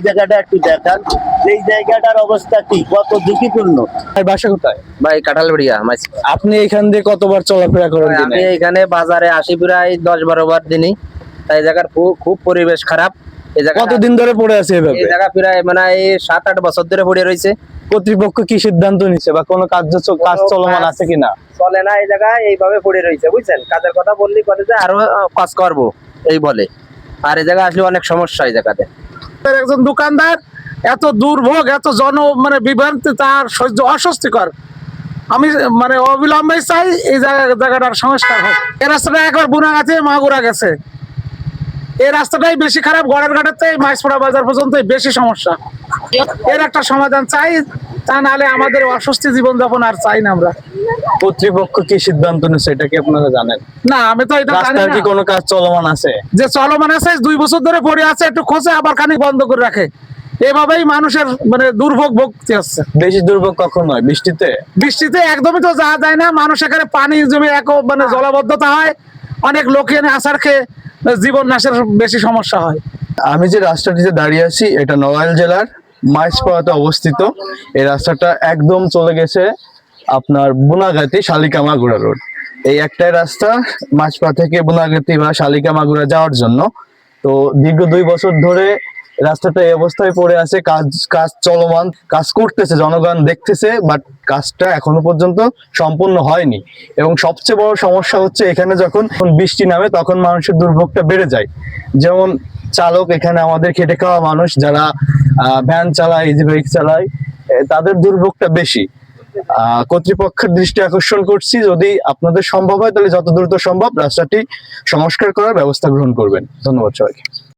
জায়গাটা একটু দেখান। এই জায়গাটার অবস্থা কি? কত ঝুঁকিপূর্ণ? আর বাসা কোথায়? ভাই কাঁঠালবাড়িয়া আপনি এখান দিয়ে কতবার চলাফেরা করেন আমি এখানে বাজারে আসি প্রায় দশ বারো বার দিনই। তাই জায়গার খুব পরিবেশ খারাপ। এই জায়গা কতদিন ধরে পড়ে আছে এভাবে? এই জায়গা প্রায় মানে এই সাত আট বছর ধরে পড়ে রয়েছে। কর্তৃপক্ষ কি সিদ্ধান্ত নিচ্ছে বা কোনো কার্য চ- কাজ চলমান আছে কিনা? চলে না এই জায়গায় এইভাবে পড়ে রয়েছে বুঝছেন? কাজের কথা বললি বলে যে আরও কাজ করব এই বলে। আর এই জায়গায় আসলে অনেক সমস্যা এই জায়গাতে। একজন দোকানদার, এত দুর্ভোগ, এত জন মানে বিভ্রান্তি, তার সহ্য অস্বস্তিকর। আমি মানে অবিলম্বে চাই এই জায়গা, জায়গাটার সংস্কার হোক। এই রাস্তাটা একবার বুনা গেছে, মাগুরা গেছে। এই রাস্তাটাই বেশি খারাপ, গড়ের ঘাটের থেকে বাজার পর্যন্ত বেশি সমস্যা। এর একটা সমাধান চাই। তা নাহলে আমাদের অস্বস্তি জীবনযাপন আর চাই না আমরা। কর্তৃপক্ষ কি সিদ্ধান্ত নিচ্ছে এটা কি আপনারা জানেন? না আমি তো এটা জানি রাস্তার না। কি কোনো কাজ চলমান আছে? যে চলমান আছে দুই বছর ধরে পড়ে আছে একটু খোঁজে আবার খানিক বন্ধ করে রাখে। এভাবেই মানুষের মানে দুর্ভোগ ভোগতে হচ্ছে বেশি দুর্ভোগ কখন হয়? বৃষ্টিতে? বৃষ্টিতে একদমই তো যাওয়া যায় না। মানুষ এখানে পানি জমে এক মানে জলাবদ্ধতা হয়। অনেক লোক এনে আসার খেয়ে জীবন নাশের বেশি সমস্যা হয়। আমি যে রাস্তাটিতে দাঁড়িয়ে আছি এটা নড়াইল জেলার। মাইসপাড়াতে অবস্থিত। এই রাস্তাটা একদম চলে গেছে আপনার বুনাগাতি শালিকা মাগুরা রোড। এই একটাই রাস্তা মাছপা থেকে বুনাগাতি বা শালিকা মাগুরা যাওয়ার জন্য। তো দীর্ঘ দুই বছর ধরে রাস্তাটা এই অবস্থায় পড়ে আছে। কাজ কাজ চলমান, কাজ করতেছে, জনগণ দেখতেছে বাট কাজটা এখনও পর্যন্ত সম্পূর্ণ হয়নি। এবং সবচেয়ে বড় সমস্যা হচ্ছে এখানে যখন বৃষ্টি নামে, তখন মানুষের দুর্ভোগটা বেড়ে যায়। যেমন চালক এখানে আমাদের খেটে খাওয়া মানুষ যারা ভ্যান চালায় ইজি বাইক চালায় তাদের দুর্ভোগটা বেশি। কর্তৃপক্ষের দৃষ্টি আকর্ষণ করছি, যদি আপনাদের সম্ভব হয়, তাহলে যত দ্রুত সম্ভব রাস্তাটি সংস্কার করার ব্যবস্থা গ্রহণ করবেন। ধন্যবাদ সবাইকে।